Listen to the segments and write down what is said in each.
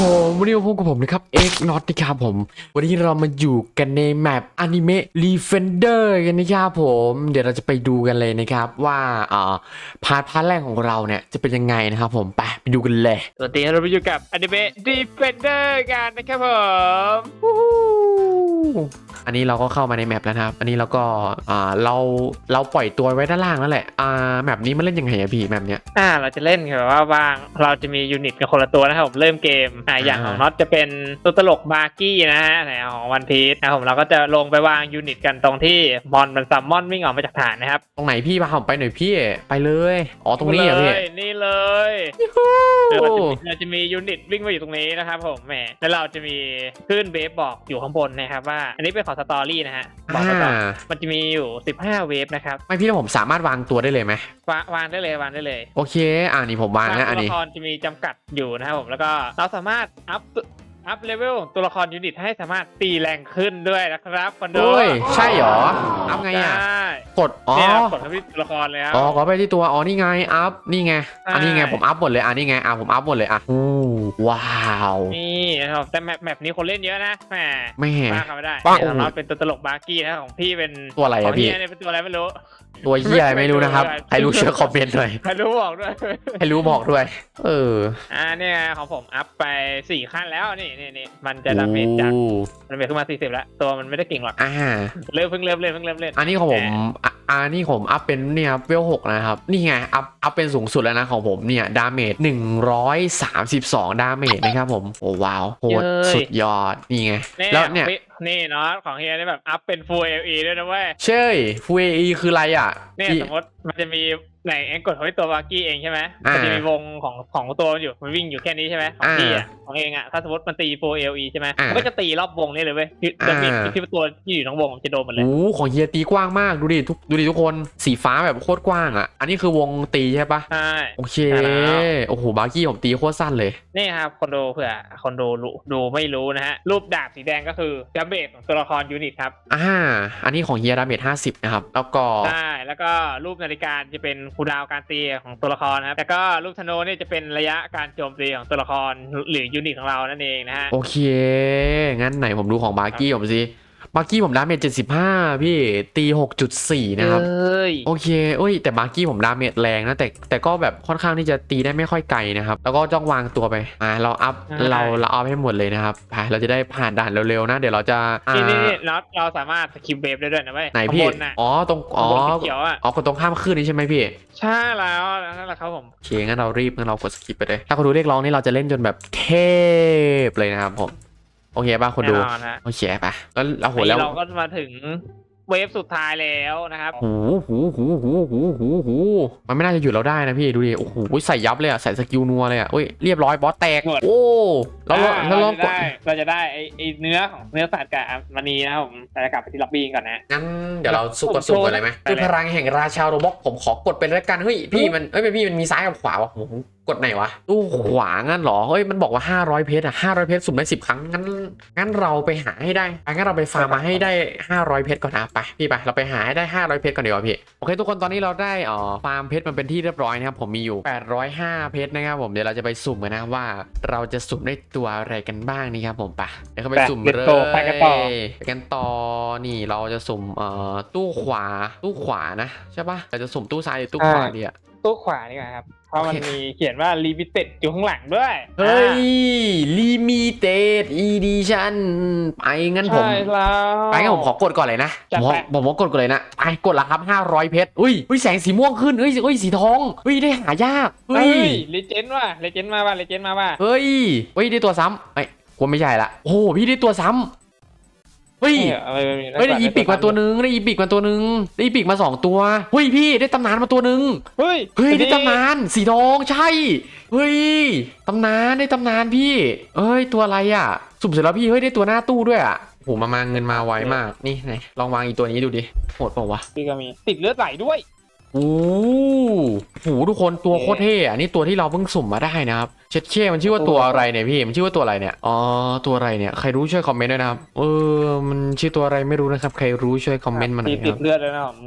ผมวันนี้มาพบกับผมนะครับเอ็กน็อตนะครับผม วันนี้เรามาอยู่กันในแมปอนิเมะรีเฟนเดอร์กันนะครับผม เดี๋ยวเราจะไปดูกันเลยนะครับว่าอ่าพาร์ทพาร์ทแรกของเราเนี่ยจะเป็นยังไงนะครับผมไปไปดูกันเลยสวัสดีเราไปอยู่กับอนิเมะ Defender กันนะครับผม อันนี้เราก็เข้ามาในแมปแล้วนะครับอันนี้เราก็อ่าเราเราปล่อยตัวไว้ด้านล่างแล้วแหละอ่าแมปนี้มันเล่นยังไงอะพี่แมปเนี้ยอ่าเราจะเล่นแบบว่าบางเราจะมียูนิตกันคนละตัวนะครับผมเริ่มเกมอ่าอย่างของอ่าน็อตจะเป็นตัวตลกบาร์กี้นะฮะไหนของวันพีชนะครับผมเราก็จะลงไปวางยูนิตกันตรงที่มอนมันซัมมอนวิ่งออกมาจากฐานนะครับตรงไหนพี่พาผมไปหน่อยพี่ไปเลยอ๋อตรงนี้เหรอพี่เลยนี่เลยเดี๋ยวเราจะมีเราจะมียูนิตวิ่งมาอยู่ตรงนี้นะครับผมแหมแล้วเราจะมีคลื่นเวฟบอกอยู่ข้างบนนะครับว่า อันนี้เป็นของสตอรี่นะฮะบอกไว้ก่อนอ่ามันจะมีอยู่ 15 เวฟนะครับ ไม่พี่แล้วผมสามารถวางตัวได้เลยไหมวางวางได้เลยวางได้เลย โอเค อ่านี่ผมวางแล้วอันตัวนี้ละครจะมีจำกัดอยู่นะครับผมแล้วก็เราสามารถอัพ อัพเลเวลตัวละครยูนิตให้สามารถตีแรงขึ้นด้วยนะครับคอนโดโอ้ยใช่เหรออัพไงอะใช่กดอ๋อเนี่ยครับกดเข้าที่ตัวละครเลยครับ อ๋อก็ไปที่ตัวอ๋อนี่ไงอัพนี่ไงอันนี้ไงใช่ผมอัพหมดเลยอันนี้ไงอะผมอัพหมดเลยอะอู้ว้าวนี่นะครับแต่แมปแมปนี้คนเล่นเยอะนะแหมแม่ป้าเขาไม่ได้ปังเนี่ยของเราเป็นตัวตลกบาร์กี้นะครับของพี่เป็นตัวอะไรขออะงพี่เฮียเนี่ยเป็นตัวอะไรไม่รู้ตัวเหี้ยอะไรไม่รู้นะครับใครรู้ช่วยคอมเมนต์หน่อยใครรู้บอกด้วยใครรู้บอกด้วย เออ อ่าเนี่ยของผมอัพไปสี่ขั้นแล้วนี่นี่นี่มันจะดาเมจจากโอ้ดาเมจขึ้นมาสี่สิบแล้ว ตัวมันไม่ได้เก่งหรอกอ่า เริ่มเพิ่งเริ่มเล่นเพิ่งเริ่มเล่นอันนี้ของผมอะอันนี้ผมอัพเป็นเนี่ยครับเวลหกนะครับ นี่ไงอัพอัพเป็นสูงสุดแล้วนะของผมเนี่ยดาเมจ132 ดาเมจนะครับผมโอ้ว้าวโหดสุดยอดนี่ไงเนี่ยแล้วเนี่ย พี่นี่เนาะของเฮียนี่แบบอัพเป็น Full LE ด้วยนะเว้ยเช่ยฟูเอคืออะไรอะเนี่ยพี่ สมมติมันจะมีไหนเองกดเข้าไปตัวบาร์กี้เองใช่ไหมอ่ามัมันจะมีวงของของตัวมันอยู่มันวิ่งอยู่แค่นี้ใช่ไหมของอ่าพี่อะของเองอะถ้าสมมติมันตี Full LE ใช่ไหมอ่ามัมันก็จะตีรอบวงนี่เลยเว้ยที่อ่าจะมีที่ตัวที่อยู่ทั้งวงมันจะโดนหมดเลย โอ้ของเฮียตีกว้างมากดูดิทุกดูดิทุกคนสีฟ้าแบบโคตรกว้างอะ อันนี้คือวงตีใช่ปะใช่ โอเค ใช่แล้ว โอ้โหบาร์กี้ผมตีโคตรสั้นเลย นี่ครับคนดูเผื่อคนดูรู้ดูไม่รู้นะฮะ รูปดาบสีแดงก็คือดาเมจของตัวละครยูนิตครับ อ่า อันนี้ของเฮียดาเมจ50นะครับ แล้วก็ ใช่ แล้วก็รูปนาฬิกาจะเป็นคูลดาวน์การตีของตัวละครนะครับ แล้วก็รูปธนูนี่จะเป็นระยะการโจมตีของตัวละครหรือยูนิตของเรานั่นเองนะฮะ โอเค งั้นไหนผมดูของบาร์กี้ผมสิ บาร์กี้ผมดาเมจ75พี่ตี6.4นะครับเอ้ยโอเคเอ้ย แต่บาร์กี้ผมดาเมจแรงนะ แต่แต่ก็แบบค่อนข้างที่จะตีได้ไม่ค่อยไกลนะครับ แล้วก็จ้องวางตัวไปอ่าเราอัพเราเราอัพให้หมดเลยนะครับไปเราจะได้ผ่านด่านเร็วๆนะเดี๋ยวเราจะอ่านี่นี่นี่เราเราสามารถสกิปเวฟได้ด้วยนะเว้ยไหนพี่ข้างบนน่ะอ๋อตรงอ๋อข้างบนสีเขียวอะอ๋อกดตรงข้ามขึ้นนี่ใช่ไหมพี่ ใช่แล้วนั่นแหละครับผมโอเคงั้นเรารีบงั้นเรากดสกิปไปเลยถ้าคนดูเรียกร้องนี่เราจะเล่นจนแบบเทพเลยนะครับผม โอเคป่ะคนดูแน่นอนฮะโอเคป่ะแล้วเราโหแล้วเราก็มาถึงเวฟสุดท้ายแล้วนะครับ หูหูหูหูหูหูหูมันไม่น่าจะหยุดเราได้นะพี่ดูดิ โอ้โห ใส่ยับเลยอะใส่สกิลนัวเลยอะเฮ้ย เรียบร้อยบอสแตก หมด โอ้แล้วเราอ่าแล้วเราเรากจะดได้เราจะได้ไอไอเนื้อของเนื้อสัตว์กับมันนีนะครับผมเราจะกลับไปที่ล็อบบี้ก่อนนะ งั้นเดี๋ยวเราสู้กดสุ่มกันเลยไหมได้เลยคือพลังแห่งราชาโรบ็อกผมขอกดเป็นแล้วกัน เฮ้ยพี่มันเอ้ยพี่มันมีซ้ายกับขวาวะผม กดไหนวะตู้ขวางั้นเหรอ เฮ้ย มันบอกว่า 500 เพชรอะ500 เพชรสุ่มได้ 10 ครั้ง งั้น งั้นเราไปหาให้ได้อะงั้นเราไปฟาร์มมาให้ได้ 500 เพชรก่อนนะ ไป พี่ไป เราไปหาให้ได้ 500 เพชรก่อนเดี๋ยวาพี่ โอเค ทุกคนตอนนี้เราได้เอ่อฟาร์มเพชรมันเป็นที่เรียบร้อยนะครับ ผมมีอยู่ 805 เพชรนะครับผม เดี๋ยวเราจะไปสุ่มกันนะว่าเราจะสุ่มได้ตัวอะไรกันบ้างนี่ครับผมไปเดี๋ยวเข้าไปสุ่มไปเลย let's go ไปกันต่อไปกันต่อ นี่เราจะสุ่มเอ่อตู้ขวา ตู้ขวานะใช่ปะเราจะสุ่มตู้ซ้ายหรือตู้ขวาดีอะ ตู้ขวานี่ก่อนครับ เพราะมันโอเคมีเขียนว่า limited อยู่ข้างหลังด้วย เฮ้ยอ่า limited edition ไปงั้นผม ใช่แล้ว ไปงั้นผมขอกดก่อนเลยนะ จัดผมไป ผมขอกดก่อนเลยนะไปกดแล้วครับ 500 เพชร อุ้ย อุ้ยแสงสีม่วงขึ้นเฮ้ยเฮ้ยสีทองเฮ้ยได้หายาก เฮ้เฮ้ย ยเลเจนด์ว่ะเลเจนด์มาว่ะเลเจนด์มาว่ะ เฮ้ยเฮ้ยได้ตัวซ้ำเฮ้ยกลัวไม่ใช่ละ โอ้โหพี่ได้ตัวซ้ำ เฮ้ยเฮ้ยเฮ้ยได้อีปิกมาตัวหนึงได้อีปิกมาตัวหนึงได้อีปิกมาสองตัวเฮ้ยพี่ได้ตำนานมาตัวหนึงเฮ้ยเฮ้ยได้ตำนานสีทองใช่เฮ้ยตำนานได้ตำนานพี่เอ้ยตัวอะไรอะ สุ่มเสร็จแล้วพี่เฮ้ยได้ตัวหน้าตู้ด้วยอะโหมามาเงินมาไวมากนี่ไหนลองวางอีตัวนี้ดูดิโหดเปล่าวะพี่ก็มีติดเลือดไหลด้วยโอ้โหทุกคนตัวโคตรเท่อะนี่ตัวที่เราเพิ่งสุ่มมาได้นะครับ เช็ดเช่มันชื่อว่าตัวอะไรเนี่ยพี่ มันชื่อว่าตัวอะไรเนี่ย อ๋อ ตัวอะไรเนี่ย ใครรู้ช่วยคอมเมนต์ด้วยนะครับ เออ มันชื่อตัวอะไรไม่รู้นะครับ ใครรู้ช่วยคอมเมนต์มาหน่อยคติรัดบเลือดแล้วนะผม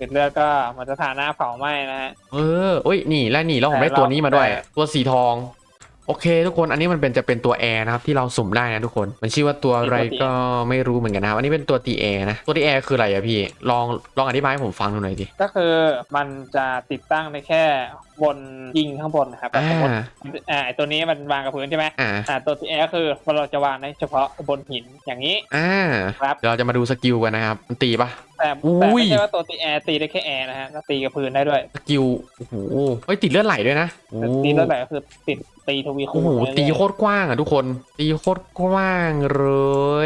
ติดเลือดก็มันจะฐานะเผาไหม้นะฮะ เออเอ้ย นี่แล้วนี่แล้วผมได้แต่เราตัวนี้มาด้วยแต่ตัวสีทอง โอเค ทุกคน อันนี้มันเป็นจะเป็นตัวแอร์นะครับที่เราสุ่มได้นะทุกคน มันชื่อว่าตัวอะไรก็ไม่รู้เหมือนกันนะครับ อันนี้เป็นตัวตีแอร์นะ ตัวตีแอร์คืออะไรอะพี่ ลองลองอธิบายให้ผมฟังดูหน่อยดิ ก็คือมันจะติดตั้งได้แค่บนยิงข้างบนนะครับแต่อ่าสมมติอ่าไอ้ตัวนี้มันวางกับพื้นใช่ไหมอ่าอ่าตัวที่แอร์คือเราจะวางในเฉพาะบนหินอย่างนี้อ่าครับเดี๋ยวเราจะมาดูสกิลกันนะครับมันตีปะแต่อุ้แต่ยไม่ใช่ว่าตัวตีแอร์ตีได้แค่แอร์นะฮะก็ตีกับพื้นได้ด้วยสกิลโอ้โหเฮ้ยติดเลือดไหลด้วยนะโอ้ตีแล้วแต่ก็คือติดตีทวีคูโอ้ณโหไปเรื่อยๆตีโคตรกว้างอะทุกคน ตีโคตรกว้างเล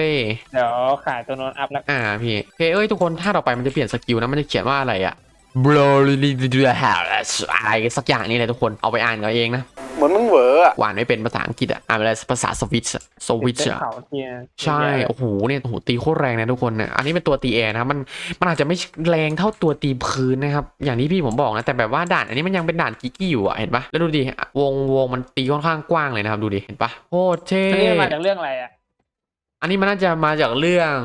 ยเดี๋ยวขายตัวโน้นอัพแล้วอ่าพี่โอเคเอ้ยทุกคนถ้าต่อไปมันจะเปลี่ยนสกิลนะมันจะเขียนว่าอะไรอะ blow อะไรสักอย่างนี่แหละทุกคนเอาไปอ่านกันเองนะเหมือนมึงเหวออะหวานไม่เป็นภาษาอังกฤษอะอ่านอะไรภาษาสวิตช์อะสวิตช์เส้นอะเขาเทียใช่โอ้โหเนี่ยโอ้โหตีโคตรแรงนะทุกคนเนี่ยอันนี้เป็นตัวตีแอร์นะครับมันมันอาจจะไม่แรงเท่าตัวตีพื้นนะครับอย่างที่พี่ผมบอกนะแต่แบบว่าด่านอันนี้มันยังเป็นด่านกิกกี้อยู่อะเห็นปะแล้วดูดิวงวงมันตีค่อนข้างกว้างเลยนะครับดูดิเห็นปะโคตรเท่อันนี้มันมาจากเรื่องอะไรอะ อันนี้มันน่าจะมาจากเรื่อง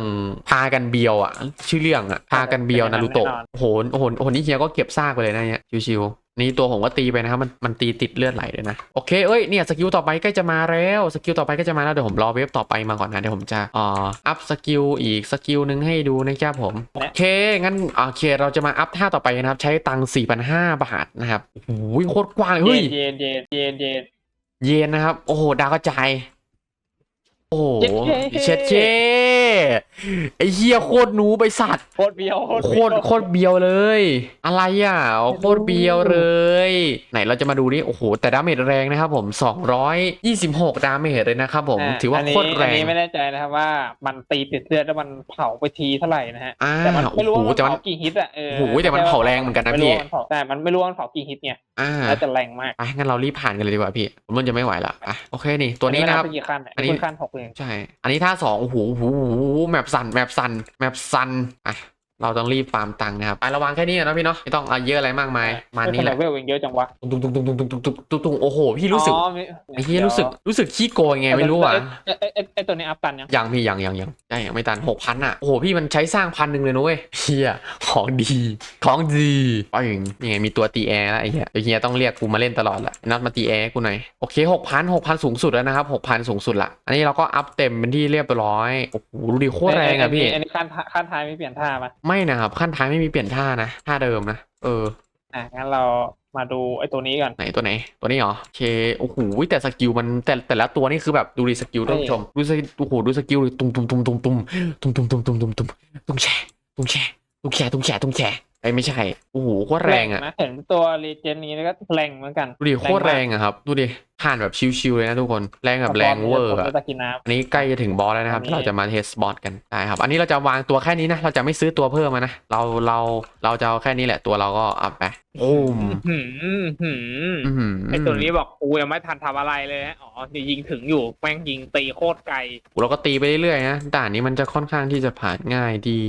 พากันเบียวอะ ชื่อเรื่องอะพากันเบียวนารูโตะโอ้โหโอ้โหโอ้โหนี่เฮียก็เก็บซากไปเลยนะเนี่ยชิวๆนี่ตัวผมก็ตีไปนะครับมันมันตีติดเลือดไหลเลยนะโอเคเอ้ยเนี่ยสกิลต่อไปใกล้จะมาแล้วสกิลต่อไปก็จะมาแล้วเดี๋ยวผมรอเวฟต่อไปมาก่อนนะเดี๋ยวผมจะเอ่ออัพสกิลอีกสกิลหนึ่งให้ดูนะครับผมโอเคงั้นโอเคเราจะมาอัพท่าต่อไปนะครับ ใช้ตังค์4,500บาทนะครับโอ้โหโคตรกว้างเลยเฮ้ยเย็นเย็นเย็นเย็นเยนนะครับโอ้โหดาวกระจาย โอ้โหเย็ดเท่เช็ดเช่ไอ้เฮียโคตรหนูไปสัตว์โคตรเบียวโคตรโคตรเบียวเลย อะไรอะโคตรเบียวเลย ไหนเราจะมาดูนี่โอ้โหแต่ดาเมจแรงนะครับผม 226 ดาเมจเลยนะครับผมถือว่าโคตรแรอันงนี้ไม่แน่ใจนะครับว่ามันตีติดเลือดแล้วมันเผาไปทีเท่าไหร่นะฮะอ่าแต่มันไม่รู้โอ้โหว่ามันแต่มันเผากี่ฮิตอะเออโอ้โหแต่มันเผาแรงเหมือนกันนะไม่รู้พี่ว่ามันเผาแต่มันไม่รู้ว่ามันเผากี่ฮิตไงอ่าแล้วจะแรงมากไปงั้นเรารีบผ่านกันเลยดีกว่าพี่ผมมันจะไม่ไหวละอะโอเคนี่ตัวนี้นะครับอัมัไปกี่ขั้นอะอันนี้คุณขั้นหกเองใช่ อันนี้ท่าสองโอ้โหโอ้โหแมปสั่นแมปสั่นแมปสั่นอะ เราต้องรีบฟาร์มตังค์นะครับไประวังแค่นี้นะพี่เนาะไม่ต้องเอาเยอะอะไรมากมายมานี่แหละเวลเองเยอะจังวะตุ้งตุ้งตุ้งตุ้งตุ้งตุ้งตุ้งตุ้งตุ้งโอ้โหพี่รู้สึกอ๋อมีไอ้เฮียรู้สึกรู้สึกขี้โกงยังไงไม่รู้อะไอ้ไอ้ไอ้ไอ้ตัวนี้อัพตันยังยังพี่ยังยังยังใช่ยังไม่ตันหกพันอะโอ้โหพี่มันใช้สร้างพันหนึ่งเลยนะเว้ยเฮียของดีของดีไปอย่างนี่ไงมีตัวตีแอร์แล้วไอ้เฮียไอ้เฮียต้องเรียกกูมาเล่นตลอดละนัดมาตีแอร์กูหน่อยโอเคหกพันหกพันสูงสุดแล้วนะครับหกพันสูงสุดละอันนี้เราก็อัพเต็มเป็นที่เรียบร้อยโอ้โหดูดิโคตรแรงอะพี่อันนี้ขั้นขั้นท้ายไม่เปลี่ยนท่ามาไม่นะครับ ขั้นท้ายไม่มีเปลี่ยนท่านะท่าเดิมนะเอออะงั้นเรามาดูไอ้ตัวนี้ก่อนไหนตัวไหน ตัวนี้เหรอโอเคโอ้โหแต่สกิลมันแต่แต่ละตัวนี่คือแบบดูดิสกิลท่านผู้ชมดูสกิลโอ้โหดูสกิลเลยตุ้มตุ้มตุ้มตุ้มตุ้มตุ้มตุ้มตุ้มตุ้มตุ้มตุ้มตุ้มแช่ตุ้มแช่ตุ้มแช่ตุ้มแช่ตุ้มแช่ไอ้ยไม่ใช่โอ้โหโคตรแรงอะนะเห็นตัวรีเจนนี้ก็แรงเหมือนกันดูดิโคตรแรงอะครับดูดิ ผ่านแบบชิวๆเลยนะทุกคนแรงแบบแรงเวอร์อะอะตะกินน้อันนี้ใกล้จะถึงบอสแล้วนะครับอันนี้ที่เราจะมาเทสบอสกันได้ครับ อันนี้เราจะวางตัวแค่นี้นะ เราจะไม่ซื้อตัวเพิ่มมานะ เราเราเราจะเอาแค่นี้แหละตัวเราก็อัพไปโอ้มำหืมหืมอื้อหือไอ้ตัวนี้บอกกูยังไม่ทันทำอะไรเลยฮะอ๋อนี่ยิงถึงอยู่แม่งยิงตีโคตรไกลเราก็ตีไปเรื่อยๆนะด่านนี้มันจะค่อนข้างที่จะผ่านง่ายดี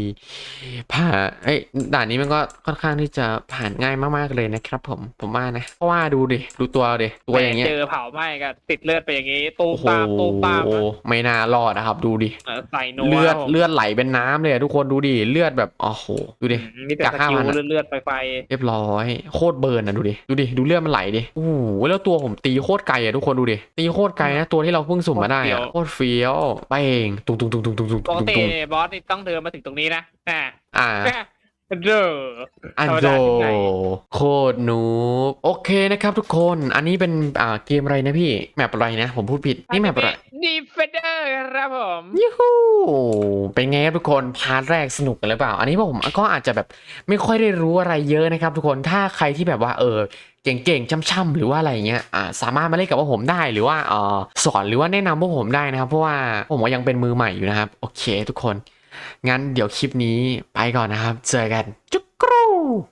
ผ่านเอ้ยด่านนี้มันก็ค่อนข้างที่จะผ่านง่ายมากๆเลยนะครับ ผมผมว่านะเพราะว่าดูดิดูตัวดิตัวอย่างเงี้ยเจอเผาไหม้ก็ติดเลือดไปอย่างงี้ตูมโอ้โหตามตูมตามนะไม่น่ารอดนะครับ ดูดิ เออใส่นัวเลือดครับผมเลือดไหลเป็นน้ำเลยอะทุกคนดูดิ เลือดแบบโอ้โหดูดิอืมมีแต่จากสกิล5,000อะ เลือดๆไฟไฟเรียบร้อย โคตรเบิร์นอะดูดิ ดูดิ ดูเลือดมันไหลดิโอ้โหแล้วตัวผมตีโคตรไกลอะทุกคนดูดิ ตีโคตรไกลนะตัวที่เราเพิ่งสุ่มมาได้อะโคตรเฟี้ยวไปเองตุ้งตุ้งตุ้งตุ้งตุ้งตุ้งปกตุ้งติตุ้งบอสนี่ต้องเดินมาถึงตรงนี้นะอ่า อ่า เด้ออันธรรมโดดาที่ไหนโคตรนูบโอเคนะครับทุกคนอันนี้เป็นอ่าเกมอะไรนะพี่ แมปอะไรนะ ผมพูดผิด นี่แมปอะไรดีเฟเดอร์ครับผมยูฮูเป็นไงครับทุกคนพาร์ทแรกสนุกกันหรือเปล่า อันนี้ผมก็อาจจะแบบไม่ค่อยได้รู้อะไรเยอะนะครับ ทุกคนถ้าใครที่แบบว่าเออเก่งๆช่ำๆหรือว่าอะไรเงี้ยอ่าสามารถมาเล่นกับพวกผมได้หรือว่าเออสอนหรือว่าแนะนำพวกผมได้นะครับ เพราะว่าผมก็ยังเป็นมือใหม่อยู่นะครับ โอเค ทุกคน งั้นเดี๋ยวคลิปนี้ไปก่อนนะครับ เจอกันจุ๊กกรู